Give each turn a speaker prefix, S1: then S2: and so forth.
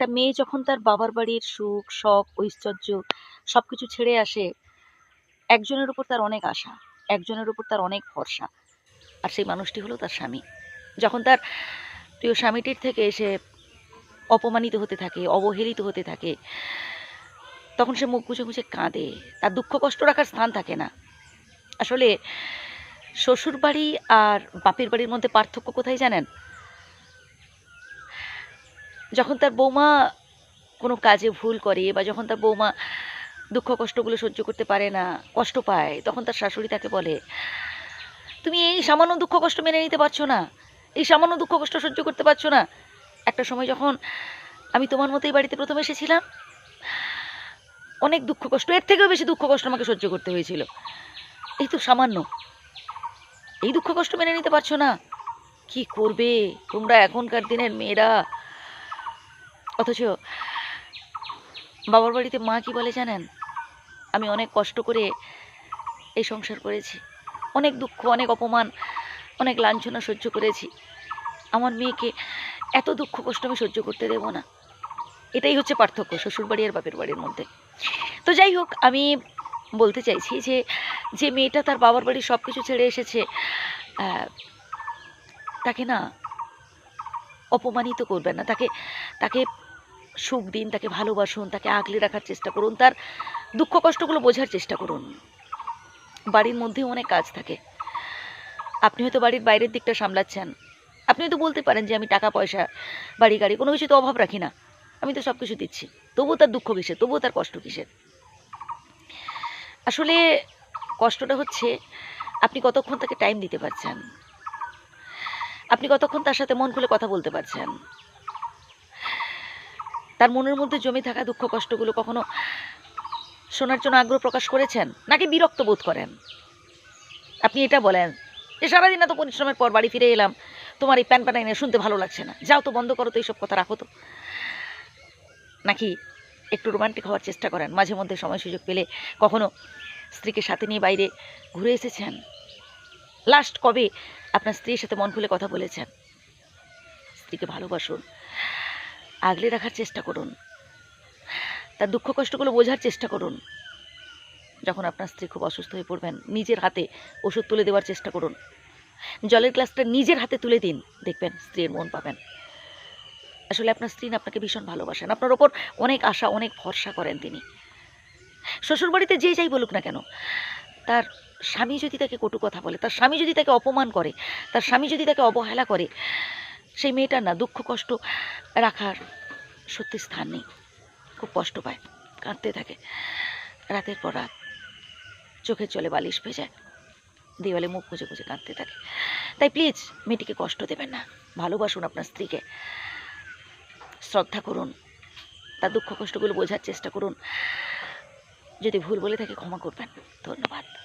S1: একটা মেয়ে যখন তার বাবার বাড়ির সুখ, শখ, ঐশ্বর্য সব কিছু ছেড়ে আসে, একজনের উপর তার অনেক আশা, একজনের উপর তার অনেক ভরসা। আর সেই মানুষটি হলো তার স্বামী। যখন তার প্রিয় স্বামীটির থেকে সে অপমানিত হতে থাকে, অবহেলিত হতে থাকে, তখন সে মুখ গুছে গুছে কাঁদে। তার দুঃখ কষ্ট রাখার স্থান থাকে না। আসলে শ্বশুর বাড়ি আর বাপের বাড়ির মধ্যে পার্থক্য কোথায় জানেন? যখন তার বৌমা কোনো কাজে ভুল করে বা যখন তার বৌমা দুঃখ কষ্টগুলো সহ্য করতে পারে না, কষ্ট পায়, তখন তার শাশুড়ি তাকে বলে, তুমি এই সামান্য দুঃখ কষ্ট মেনে নিতে পারছ না, এই সামান্য দুঃখ কষ্ট সহ্য করতে পারছ না। একটা সময় যখন আমি তোমার মতোই বাড়িতে প্রথম এসেছিলাম, অনেক দুঃখ কষ্ট, এর থেকেও বেশি দুঃখ কষ্ট আমাকে সহ্য করতে হয়েছিল। এই তো সামান্য। এই দুঃখ কষ্ট মেনে নিতে পারছ না? কি করবে? তোমরা এখনকার দিনের মেয়েরা অথচ বাবার বাড়িতে মা কি বলে জানেন? আমি অনেক কষ্ট করে এই সংসার করেছি। অনেক দুঃখ, অনেক অপমান, অনেক লাঞ্ছনা সহ্য করেছি। আমার মেয়েকে এত দুঃখ, কষ্ট আমি সহ্য করতে দেব না। এটাই হচ্ছে পার্থক্য শ্বশুর বাড়ি আর বাপের বাড়ির মধ্যে। তো যাই হোক, আমি বলতে চাইছি যে যে মেয়েটা তার বাবার বাড়ির সব কিছু ছেড়ে এসেছে তাকে না অপমানিত করবেন না। তাকে তাকে সুখ দিন, তাকে ভালোবাসুন, তাকে আগলে রাখার চেষ্টা করুন, তার দুঃখ কষ্টগুলো বোঝার চেষ্টা করুন। বাড়ির মধ্যেও অনেক কাজ থাকে। আপনি হয়তো বাড়ির বাইরের দিকটা সামলাচ্ছেন। আপনি হয়তো বলতে পারেন যে, আমি টাকা, পয়সা, বাড়ি, গাড়ি, কোনো কিছু তো অভাব রাখি না। আমি তো সব কিছু দিচ্ছি। তবুও তার দুঃখ কিসের? তবুও তার কষ্ট কিসের? আসলে কষ্টটা হচ্ছে, আপনি কতক্ষণ তাকে টাইম দিতে পারছেন? আপনি কতক্ষণ তার সাথে মন খুলে কথা বলতে পারছেন? তার মনের মধ্যে জমে থাকা দুঃখ কষ্টগুলো কখনো শোনার জন্য আগ্রহ প্রকাশ করেছেন? নাকি বিরক্ত বোধ করেন? আপনি এটা বলেন যে সারাদিন এত পরিশ্রমের পর বাড়ি ফিরে এলাম, তোমার এই প্যান প্যানাইনে শুনতে ভালো লাগছে না। যাও তো, বন্ধ করো তো, এইসব কথা রাখো তো। নাকি একটু রোমান্টিক হওয়ার চেষ্টা করেন? মাঝে মধ্যে সময় সুযোগ পেলে কখনো স্ত্রীকে সাথে নিয়ে বাইরে ঘুরে এসেছেন? লাস্ট কবে আপনার স্ত্রীর সাথে মন খুলে কথা বলেছেন? স্ত্রীকে ভালোবাসুন। আগলে রাখার চেষ্টা করুন। তার দুঃখ কষ্টগুলো বোঝার চেষ্টা করুন। যখন আপনার স্ত্রী খুব অসুস্থ হয়ে পড়বেন, নিজের হাতে ওষুধ তুলে দেওয়ার চেষ্টা করুন। জলের গ্লাসটা নিজের হাতে তুলে দিন। দেখবেন স্ত্রীর মন পাবেন। আসলে আপনার স্ত্রী আপনাকে ভীষণ ভালোবাসেন। আপনার ওপর অনেক আশা, অনেক ভরসা করেন তিনি। শ্বশুরবাড়িতে যে যাই বলুক না কেন, তার স্বামী যদি তাকে কটু কথা বলে, তার স্বামী যদি তাকে অপমান করে, তার স্বামী যদি তাকে অবহেলা করে সেই মেয়েটার না দুঃখ কষ্ট রাখার সত্যি স্থান নেই। খুব কষ্ট পায়, কাঁদতে থাকে। রাতের পর রাত চোখের জলে বালিশ ভেজায় দেওয়ালে মুখ খুঁজে খুঁজে কাঁদতে থাকে। তাই প্লিজ মেয়েটিকে কষ্ট দেবেন না, ভালোবাসুন আপনার স্ত্রীকে। শ্রদ্ধা করুন, তার দুঃখ কষ্টগুলো বোঝার চেষ্টা করুন। যদি ভুল বলে থাকে ক্ষমা করবেন। ধন্যবাদ।